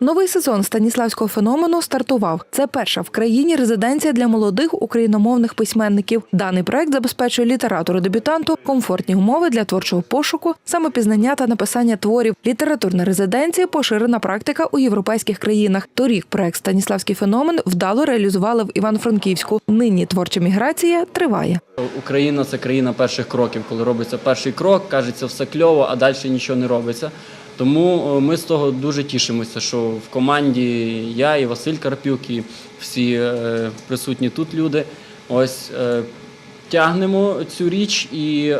Новий сезон станіславського феномену стартував. Це перша в країні резиденція для молодих україномовних письменників. Даний проект забезпечує літератору дебютанту комфортні умови для творчого пошуку, самопізнання та написання творів. Літературна резиденція поширена практика у європейських країнах. Торік проект Станіславський феномен вдало реалізували в Івано-Франківську. Нині творча міграція триває. Україна це країна перших кроків, коли робиться перший крок, кажеться все кльово, а далі нічого не робиться. Тому е, ми з того дуже тішимося, що в команді я і Василь Карпюк, і всі е, присутні тут люди. Ось е, тягнемо цю річ і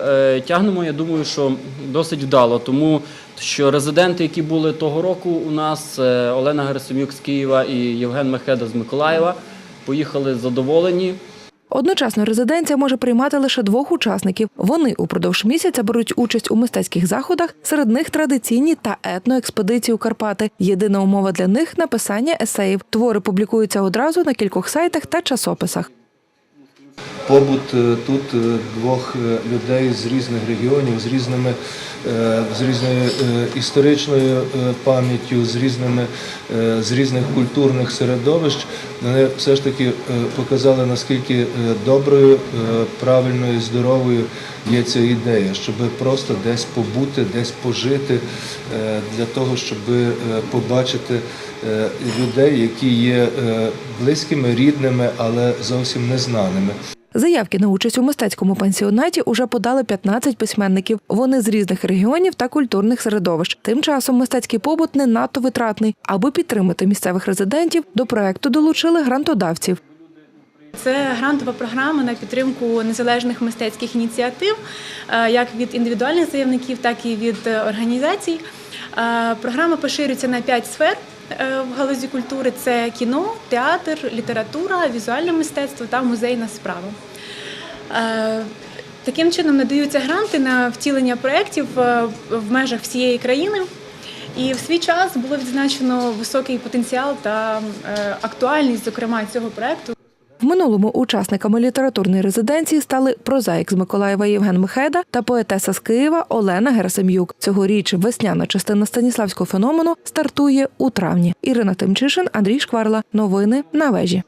тягнемо, я думаю, що досить вдало. Тому що резиденти, які були того року у нас, Олена Герасимюк з Києва і Євген Мехеда з Миколаєва, поїхали задоволені. Одночасно резиденція може приймати лише двох учасників. Вони упродовж місяця беруть участь у мистецьких заходах. Серед них традиційні та етноекспедиції у Карпати. Єдина умова для них написання есеїв. Твори публікуються одразу на кількох сайтах та часописах. Побут е, тут е, двох е, людей з різних регіонів, з різними з різною історичною пам'яттю, з різними з різних культурних середовищ, вони все ж таки показали наскільки доброю, правильною, здоровою є ця ідея, щоб просто десь побути, десь пожити для того, щоб побачити людей, які є близькими, рідними, але зовсім незнаними. Заявки на участь у мистецькому пансіонаті уже подали 15 письменників. Вони з різних регіонів та культурних середовищ. Тим часом мистецький побут не надто витратний. Аби підтримати місцевих резидентів, до проекту долучили грантодавців. Це грантова програма на підтримку незалежних мистецьких ініціатив, е, як від індивідуальних заявників, так і від е, організацій. Е, Програма поширюється на п'ять сфер в галузі культури: це кіно, театр, література, візуальне мистецтво та музейна справа. Е, Таким чином надаються гранти на втілення проєктів е, в межах всієї країни. І в свій час було відзначено високий потенціал та е, актуальність, зокрема, цього проєкту. Минулому учасниками літературної резиденції стали прозаїк з Миколаєва Євген Михеда та поетеса з Києва Олена Герасим'юк. Цьогоріч весняна частина станіславського феномену стартує у травні. Ірина Тимчишин, Андрій Шкварла. Новини на вежі.